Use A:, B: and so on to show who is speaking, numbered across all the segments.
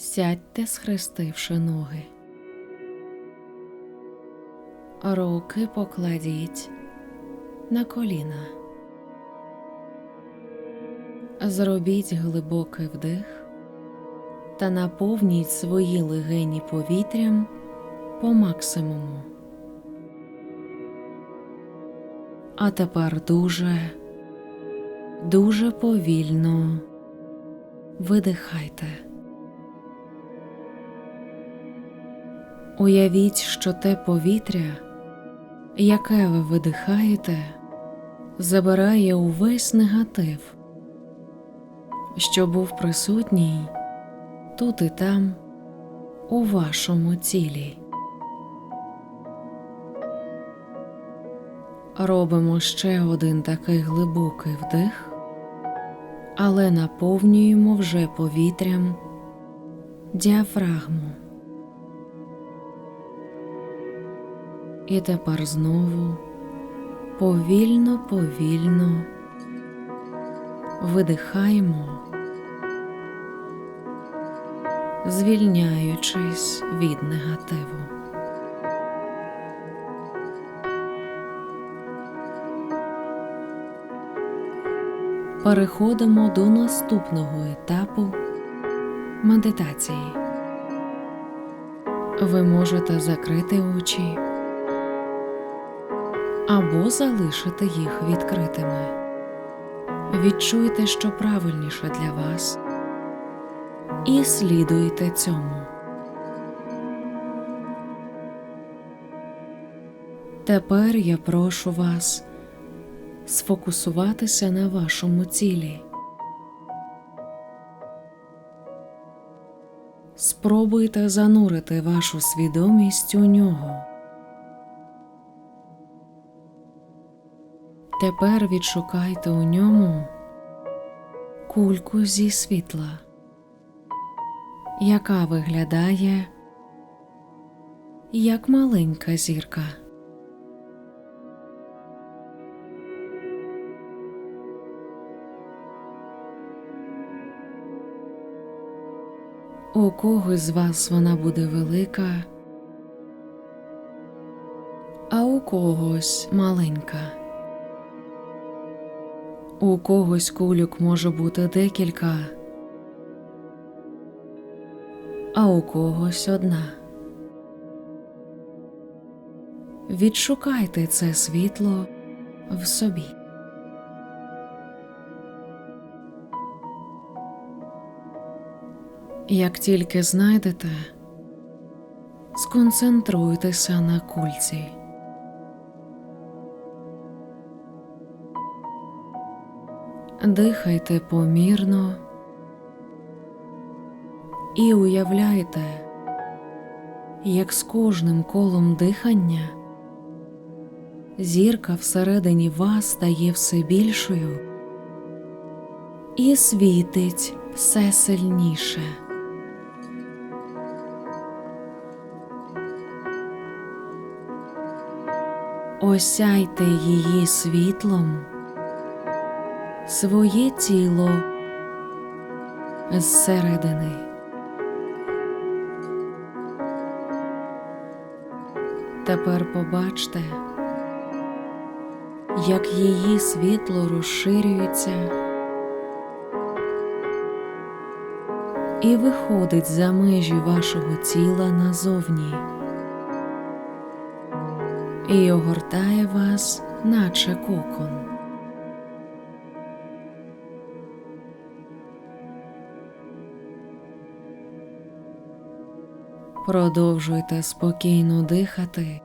A: Сядьте, схрестивши ноги. Руки покладіть на коліна. Зробіть глибокий вдих та наповніть свої легені повітрям по максимуму. А тепер дуже, дуже повільно видихайте. Уявіть, що те повітря, яке ви видихаєте, забирає увесь негатив, що був присутній тут і там, у вашому тілі. Робимо ще один такий глибокий вдих, але наповнюємо вже повітрям діафрагму. І тепер знову повільно, повільно видихаємо, звільняючись від негативу. Переходимо до наступного етапу медитації. Ви можете закрити очі або залишити їх відкритими. Відчуйте, що правильніше для вас, і слідуйте цьому. Тепер я прошу вас сфокусуватися на вашому цілі. Спробуйте занурити вашу свідомість у нього. Тепер відшукайте у ньому кульку зі світла, яка виглядає як маленька зірка. У когось з вас вона буде велика, а у когось маленька. У когось кульок може бути декілька, а у когось одна. Відшукайте це світло в собі. Як тільки знайдете, сконцентруйтеся на кульці. Дихайте помірно і уявляйте, як з кожним колом дихання зірка всередині вас стає все більшою і світить все сильніше. Осяйте її світлом своє тіло зсередини. Тепер побачте, як її світло розширюється і виходить за межі вашого тіла назовні і огортає вас, наче кокон. Продовжуйте спокійно дихати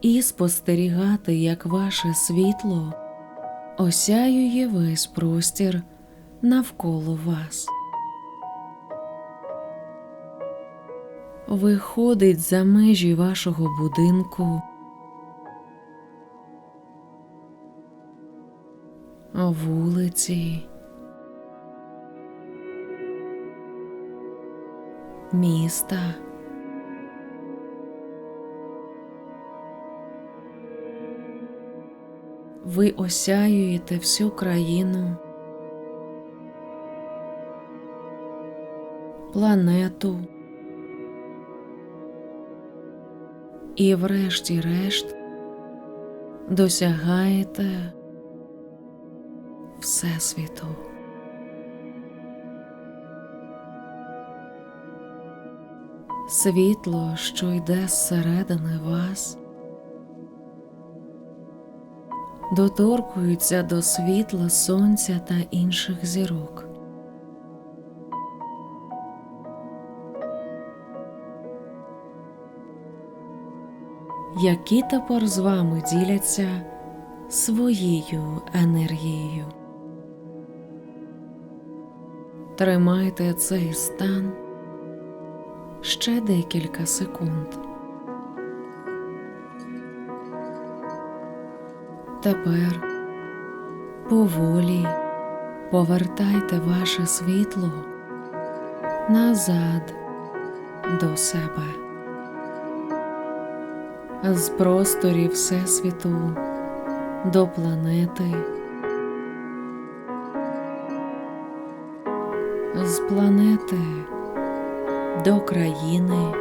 A: і спостерігати, як ваше світло осяює весь простір навколо вас. Виходить за межі вашого будинку, вулиці, міста. Ви осяюєте всю країну планету. І врешті-решт досягаєте Всесвіту. Світло, що йде зсередини вас, доторкується до світла сонця та інших зірок. які тепер з вами діляться своєю енергією. Тримайте цей стан ще декілька секунд. Тепер поволі повертайте ваше світло назад до себе з просторів Всесвіту до планети, з планети до країни,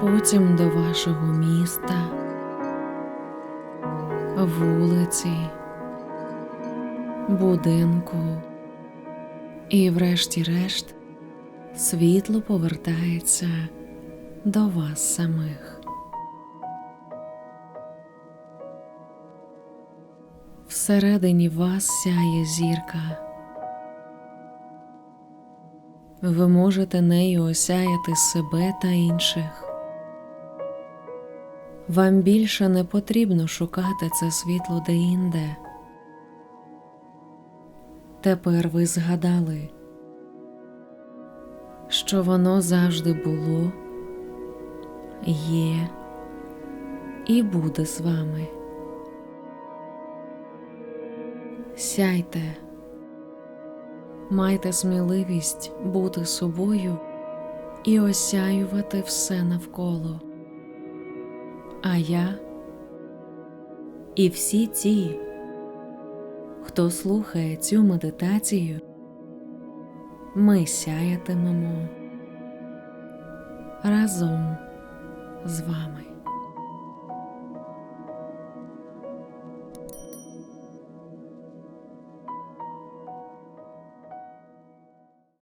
A: потім до вашого міста, вулиці, будинку і, врешті-решт, світло повертається до вас самих. Всередині вас сяє зірка. Ви можете нею осяяти себе та інших. Вам більше не потрібно шукати це світло де-інде. Тепер ви згадали, що воно завжди було є і буде з вами. Сяйте, майте сміливість бути собою і осяювати все навколо. А я і всі ті, хто слухає цю медитацію, ми сяятимемо разом з вами.